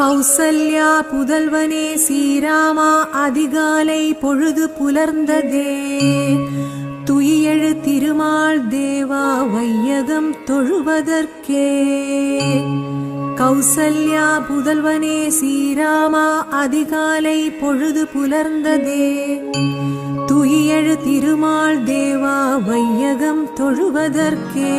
கௌசல்யா புதல்வனே ஸ்ரீராமா அதிகாலை பொழுது புலர்ந்ததே. துயியெழு திருமால் தேவா வையகம் தொழுவதற்கே. கௌசல்யா புதல்வனே ஸ்ரீராமா அதிகாலை பொழுது புலர்ந்ததே. துயியெழு திருமால் தேவா வையகம் தொழுவதற்கே.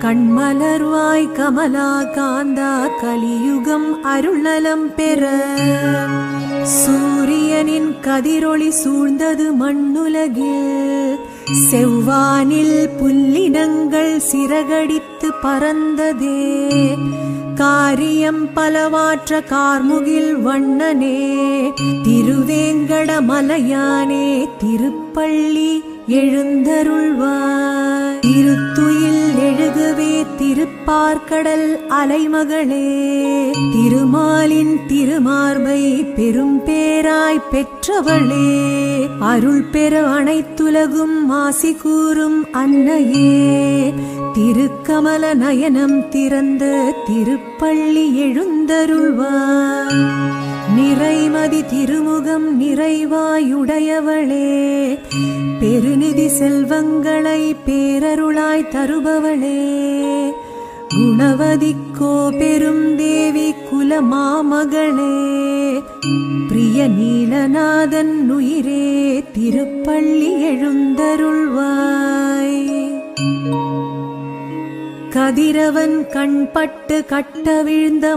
கண்மலர்வாய் கமலா காந்தா கலியுகம் அருள்நலம் பெற. சூரியனின் கதிரொளி சூழ்ந்தது மண்ணுலகில் செவ்வானில் புல்லினங்கள் சிறகடித்து பறந்ததே. காரியம் பலவாற்ற கார்முகில் வண்ணனே. திருவேங்கட மலையானே திருப்பள்ளி எழுந்தருள்வாய் திருத்துயில் திருப்பார்கடல் அலைமகளே திருமாலின் திருமார்பை பெரும் பேராய் பெற்றவளே அருள் பெற அனைத்துலகும் மாசி கூறும் அன்னையே. திருக்கமல நயனம் திறந்த திருப்பள்ளி எழுந்தருள்வார். நிறைமதி திருமுகம் நிறைவாயுடையவளே பெருநிதி செல்வங்களை பேரருளாய் தருபவளே. குணவதிக்கோ பெரும் தேவி குலமாமகளே. பிரிய நீலநாதன் உயிரே திருப்பள்ளி எழுந்தருள்வாய். கதிரவன் கண்பட்டு கட்ட விழுந்த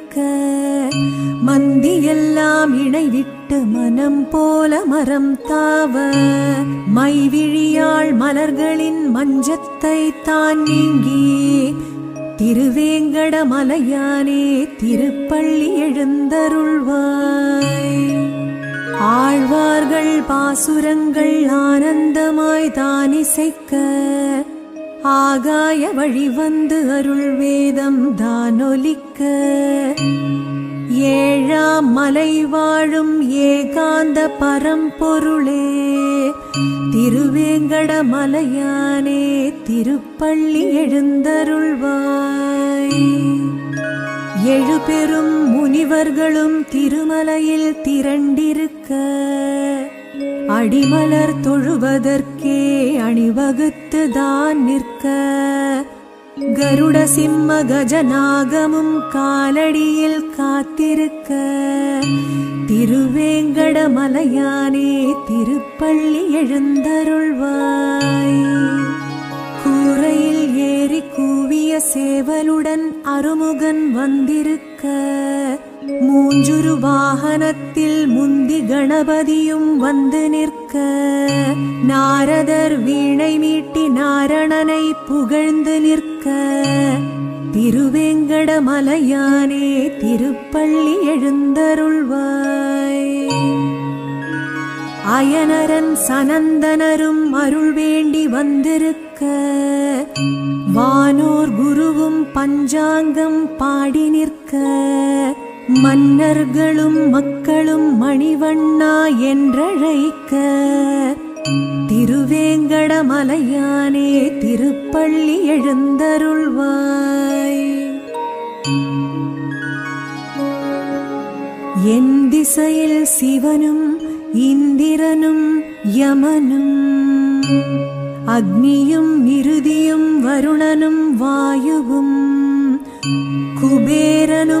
மந்தியெல்லாம் இணைவிட்டு மனம் போல மரம் தாவ. மைவிழியாள் மலர்களின் மஞ்சத்தை தான் நீங்கி. திருவேங்கட மலையானே திருப்பள்ளி எழுந்தருள்வாய். ஆழ்வார்கள் பாசுரங்கள் ஆனந்தமாய் தான் இசைக்க ஆகாய வழி வந்து அருள் வேதம் தானொலிக்க. ஏழாம் மலை வாழும் ஏகாந்த பரம்பொருளே திருவேங்கட மலையானே திருப்பள்ளி எழுந்தருள்வாய். எழு பெரும் முனிவர்களும் திருமலையில் திரண்டிருக்க. அடிமலர் தொழுவதற்கே அணிவகுத்து தான் நிற்க. கருட சிம்ம கஜநாகமும் காலடியில் காத்திருக்க. திருவேங்கட மலையானே திருப்பள்ளி எழுந்தருள்வாய். கூரையில் ஏறி கூவிய சேவலுடன் அருமுகன் வந்திருக்க. மூஞ்சுரு வாகனத்தில் முந்தி கணபதியும் வந்து நிற்க. நாரதர் வீணை மீட்டி நாரணனை புகழ்ந்து நிற்க. திருவேங்கடமலையானே திருப்பள்ளி எழுந்தருள்வாய். அயனரன் சனந்தனரும் அருள் வேண்டி வந்திருக்க. வானோர் குருவும் பஞ்சாங்கம் பாடி நிற்க. மன்னர்களும் மக்களும் மணிவண்ணா என்றழைக்க. திருவேங்கடமலையானே திருப்பள்ளி எழுந்தருள்வாய். என் திசையில் சிவனும் இந்திரனும் யமனும். அக்னியும் இறுதியும் வருணனும் வாயுவும். குபேரனும்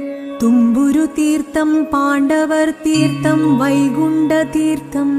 தும்புரு தீர்த்தம் பாண்டவர் தீர்த்தம் வைகுண்ட தீர்த்தம்